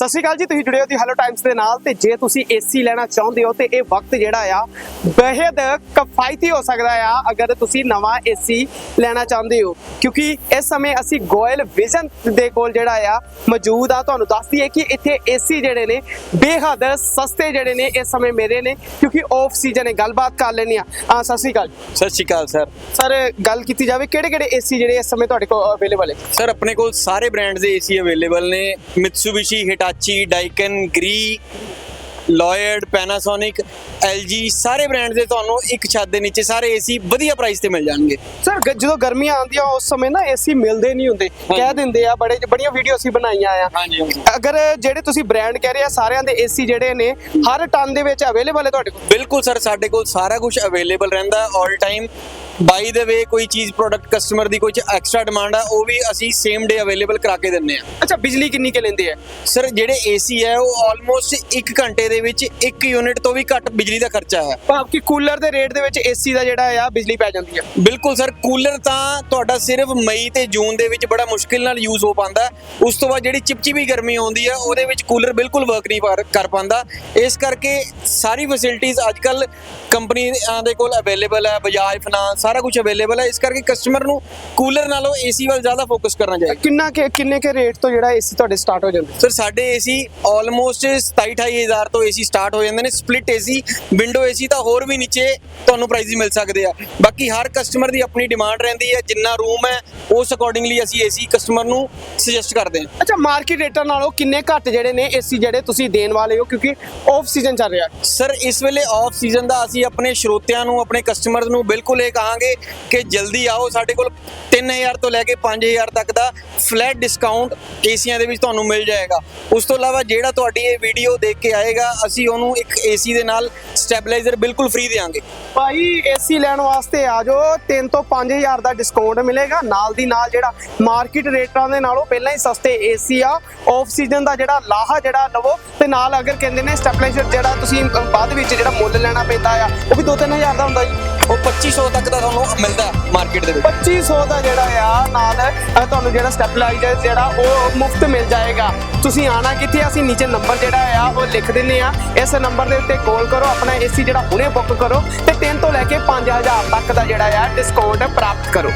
ਸਤਿ ਸ਼੍ਰੀ ਅਕਾਲ ਜੀ ਤੁਸੀਂ ਜੁੜੇ ਹੋ ਦੀ ਹੈਲੋ ਟਾਈਮਸ ਦੇ ਨਾਲ ਤੇ ਜੇ ਤੁਸੀਂ ਏਸੀ ਲੈਣਾ ਚਾਹੁੰਦੇ ਹੋ ਤੇ ਇਹ ਵਕਤ ਜਿਹੜਾ ਆ ਬੇहद ਕਿਫਾਇਤੀ ਹੋ ਸਕਦਾ ਆ ਅਗਰ ਤੁਸੀਂ ਨਵਾਂ ਏਸੀ ਲੈਣਾ ਚਾਹੁੰਦੇ ਹੋ। ਕਿਉਂਕਿ ਇਸ ਸਮੇਂ ਅਸੀਂ ਗੋਇਲ ਵਿਜ਼ਨ ਦੇ ਕੋਲ ਜਿਹੜਾ ਆ ਮੌਜੂਦ ਆ। ਤੁਹਾਨੂੰ ਦੱਸ ਦਈਏ ਕਿ ਇੱਥੇ ਏਸੀ ਜਿਹੜੇ ਨੇ ਬੇਹੱਦ ਸਸਤੇ ਜਿਹੜੇ ਨੇ ਇਸ ਸਮੇਂ ਮੇਰੇ ਨੇ। ਕਿਉਂਕਿ ਆਫ ਸੀਜ਼ਨ ਹੈ ਗੱਲਬਾਤ ਕਰ ਲੈਣੀ ਆ ਹਾਂ ਸਤਿ ਸ਼੍ਰੀ ਅਕਾਲ ਸਤਿ ਸ਼੍ਰੀ ਅਕਾਲ ਸਰ। ਸਰ ਗੱਲ ਕੀਤੀ ਜਾਵੇ ਕਿਹੜੇ ਕਿਹੜੇ ਏਸੀ ਜਿਹੜੇ ਇਸ ਸਮੇਂ ਤੁਹਾਡੇ ਕੋਲ ਅਵੇਲੇਬਲ ਹੈ? ਸਰ ਆਪਣੇ ਕੋਲ ਸਾਰੇ ਬ੍ਰਾਂਡਸ ਦੇ ਏਸੀ ਅਵੇਲੇਬਲ ਨੇ। Mitsubishi Hitachi Daikin Gree Lloyd Panasonic LG ਸਾਰੇ ਬ੍ਰਾਂਡਸ ਦੇ ਤੁਹਾਨੂੰ ਇੱਕ ਛੱਤ ਦੇ ਨੀਚੇ ਸਾਰੇ ਏਸੀ ਵਧੀਆ ਪ੍ਰਾਈਸ ਤੇ ਮਿਲ ਜਾਣਗੇ। ਸਰ ਗ- ਜਦੋਂ ਗਰਮੀਆਂ ਆਉਂਦੀਆਂ ਉਸ ਸਮੇਂ ਨਾ ਏਸੀ ਮਿਲਦੇ ਨਹੀਂ ਹੁੰਦੇ। ਕਹਿ ਦਿੰਦੇ ਆ ਬੜੇ ਬੜੀਆਂ ਵੀਡੀਓ ਅਸੀਂ ਬਣਾਈਆਂ ਆ। ਹਾਂਜੀ ਹਾਂਜੀ। ਅਗਰ ਜਿਹੜੇ ਤੁਸੀਂ ਬ੍ਰਾਂਡ ਕਹਿ ਰਹੇ ਆ ਸਾਰਿਆਂ ਦੇ ਏਸੀ ਜਿਹੜੇ ਨੇ ਹਰ ਟਨ ਦੇ ਵਿੱਚ ਅਵੇਲੇਬਲ ਹੈ ਤੁਹਾਡੇ ਕੋਲ? ਬਿਲਕੁਲ ਸਰ ਸਾਡੇ ਕੋਲ ਸਾਰਾ ਕੁਝ ਅਵੇਲੇਬਲ ਰਹਿੰਦਾ ਆਲ ਟਾਈਮ ਬਾਈ ਦ ਵੇ ਕੋਈ ਚੀਜ਼ ਪ੍ਰੋਡਕਟ ਕਸਟਮਰ ਦੀ ਕੋਈ ਐਕਸਟਰਾ ਡਿਮਾਂਡ ਆ ਉਹ ਵੀ ਅਸੀਂ ਸੇਮ ਡੇ ਅਵੇਲੇਬਲ ਕਰਾ ਕੇ ਦਿੰਨੇ ਆ। ਅੱਛਾ ਬਿਜਲੀ ਕਿੰਨੀ ਕੇ ਲੈਂਦੇ ਆ? ਸਰ ਜਿਹੜੇ ਏਸੀ ਹੈ ਉਹ ਆਲਮੋਸਟ 1 ਘੰਟੇ ਦੇ ਵਿੱਚ 1 ਯੂਨਿਟ ਤੋਂ ਵੀ ਘੱਟ ਬਿਜਲੀ ਦਾ ਖਰਚਾ ਹੈ। ਭਾਵ ਕਿ ਕੂਲਰ ਦੇ ਰੇਟ ਦੇ ਵਿੱਚ ਏਸੀ ਦਾ ਜਿਹੜਾ ਆ ਬਿਜਲੀ ਪੈ ਜਾਂਦੀ ਆ। ਬਿਲਕੁਲ ਸਰ ਕੂਲਰ ਤਾਂ ਤੁਹਾਡਾ ਸਿਰਫ ਮਈ ਤੇ ਜੂਨ ਦੇ ਵਿੱਚ ਬੜਾ ਮੁਸ਼ਕਿਲ ਨਾਲ ਯੂਜ਼ ਹੋ ਪਾਉਂਦਾ। ਹੈ। ਉਸ ਤੋਂ ਬਾਅਦ ਜਿਹੜੀ ਚਿਪਚਿਪੀ ਗਰਮੀ ਆਉਂਦੀ ਹੈ ਉਹਦੇ ਵਿੱਚ ਕੂਲਰ ਬਿਲਕੁਲ ਵਰਕ ਨਹੀਂ ਕਰ ਪਾਉਂਦਾ। ਇਸ ਕਰਕੇ ਸਾਰੀ ਫੈਸਿਲਿਟੀਆਂ ਅੱਜਕੱਲ ਕੰਪਨੀਆਂ ਦੇ ਕੋਲ ਅਵੇਲੇਬਲ ਹੈ ਬਜਾਜ ਫਾਈਨਾਂਸ ਸਾਰਾ ਕੁਝ ਅਵੇਲੇਬਲ ਹੈ। ਇਸ ਕਰਕੇ ਕਸਟਮਰ ਨੂੰ ਕੂਲਰ ਨਾਲੋਂ ਏਸੀ ਵੱਲ ਜ਼ਿਆਦਾ ਫੋਕਸ ਕਰਨਾ ਚਾਹੀਦਾ। ਕਿੰਨਾ ਕੇ ਕਿੰਨੇ ਕੇ ਰੇਟ ਤੋਂ ਜਿਹੜਾ ਏਸੀ ਤੁਹਾਡੇ ਸਟਾਰਟ ਹੋ ਜਾਂਦੇ? ਸਰ ਸਾਡੇ ਏਸੀ ਆਲਮੋਸਟ 27 28000 ਤੋਂ ਏਸੀ ਸਟਾਰਟ ਹੋ ਜਾਂਦੇ ਨੇ। ਸਪਲਿਟ ਏਸੀ ਵਿੰਡੋ ਏਸੀ ਤਾਂ ਹੋਰ ਵੀ ਨੀਚੇ ਤੁਹਾਨੂੰ ਪ੍ਰਾਈਸ ਮਿਲ ਸਕਦੇ ਆ। ਬਾਕੀ ਹਰ ਕਸਟਮਰ ਦੀ ਆਪਣੀ ਡਿਮਾਂਡ ਰਹਿੰਦੀ ਹੈ ਜਿੰਨਾ ਰੂਮ ਹੈ ਉਸ ਅਕੋਰਡਿੰਗਲੀ ਅਸੀਂ ਏਸੀ ਕਸਟਮਰ ਨੂੰ ਸੁਜੈਸਟ ਕਰਦੇ ਹਾਂ। ਅੱਛਾ ਮਾਰਕੀਟ ਰੇਟਾਂ ਨਾਲੋਂ ਕਿੰਨੇ ਘੱਟ ਜਿਹੜੇ ਨੇ ਏਸੀ ਜਿਹੜੇ ਤੁਸੀਂ ਦੇਣ ਵਾਲੇ ਹੋ? ਕਿਉਂਕਿ ਆਫ ਸੀਜ਼ਨ ਚੱਲ ਰਿਹਾ। ਸਰ ਇਸ ਵੇਲੇ ਆਫ ਸੀਜ਼ਨ ਦਾ ਅਸੀਂ ਆਪਣੇ ਸਰੋਤਿਆਂ ਨੂੰ ਆਪਣੇ ਕਸਟਮਰਸ ਨੂੰ ਬਿਲਕੁਲ ਇਹ ਕਹਾਂਗੇ ਕਿ ਜਲਦੀ ਆਓ। ਸਾਡੇ ਕੋਲ 3000 ਤੋਂ ਲੈ ਕੇ 5000 ਤੱਕ ਦਾ ਫਲੈਟ ਡਿਸਕਾਊਂਟ ਏਸੀਆਂ ਦੇ ਵਿੱਚ ਤੁਹਾਨੂੰ ਮਿਲ ਜਾਏਗਾ। ਉਸ ਤੋਂ ਇਲਾਵਾ ਜਿਹੜਾ ਤੁਹਾਡੀ ਇਹ ਵੀਡੀਓ ਦੇਖ ਕੇ ਆਏਗਾ ਅਸੀਂ ਉਹਨੂੰ ਇੱਕ ਏਸੀ ਦੇ ਨਾਲ ਸਟੈਬਲਾਈਜ਼ਰ ਬਿਲਕੁਲ ਫ੍ਰੀ ਦੇਵਾਂਗੇ ਭਾਈ ਏਸੀ ਲੈਣ ਵਾਸਤੇ ਆ ਜਾਓ। 3 ਤੋਂ 5000 ਦਾ ਡਿਸਕਾਊਂਟ ਮਿਲੇਗਾ। ਨਾਲ ਦੀ ਨਾਲ ਜਿਹੜਾ ਮਾਰਕੀਟ ਰੇਟਾਂ ਦੇ ਨਾਲੋਂ ਪਹਿਲਾਂ ਹੀ ਸਸਤੇ ਏਸੀ ਆ। ਆਫ ਸੀਜ਼ਨ ਦਾ ਜਿਹੜਾ ਲਾਹਾ ਜਿਹੜਾ ਲਵੋ ਤੇ ਨਾਲ ਅਗਰ ਕਹਿੰਦੇ ਨੇ ਸਟੈਬਲਾਈਜ਼ਰ ਜਿਹੜਾ ਤੁਸੀਂ ਬਾਅਦ ਵਿੱਚ ਜਿਹੜਾ ਮੁੱਲ ਲੈਣਾ ਪੈਂਦਾ ਆ ਉਹ ਵੀ 2-3000 ਦਾ ਹੁੰਦਾ ਜੀ। ਉਹ 2500 ਤੱਕ ਦਾ ਤੁਹਾਨੂੰ ਮਿਲਦਾ ਮਾਰਕੀਟ ਦੇ ਵਿੱਚ। 2500 ਦਾ ਜਿਹੜਾ ਆ ਨਾਲ ਤੁਹਾਨੂੰ ਜਿਹੜਾ ਸਟੈਬਲਾਈਜ਼ਰ ਜਿਹੜਾ ਉਹ ਮੁਫਤ ਮਿਲ ਜਾਏਗਾ। ਤੁਸੀਂ ਆਣਾ ਕਿੱਥੇ ਅਸੀਂ ਨੀਚੇ ਨੰਬਰ ਜਿਹੜਾ ਆ ਉਹ ਲਿਖ ਦਿੰਨੇ ਆ। ਇਸ ਨੰਬਰ ਦੇ ਉੱਤੇ ਕਾਲ ਕਰੋ। ਆਪਣਾ ਏਸੀ ਜਿਹੜਾ ਹੁਣੇ ਬੁੱਕ ਕਰੋ ਤੇ 3 ਤੋਂ ਲੈ ਕੇ 5000 ਤੱਕ ਦਾ ਜਿਹੜਾ ਆ ਡਿਸਕਾਊਂਟ ਪ੍ਰਾਪਤ ਕਰੋ।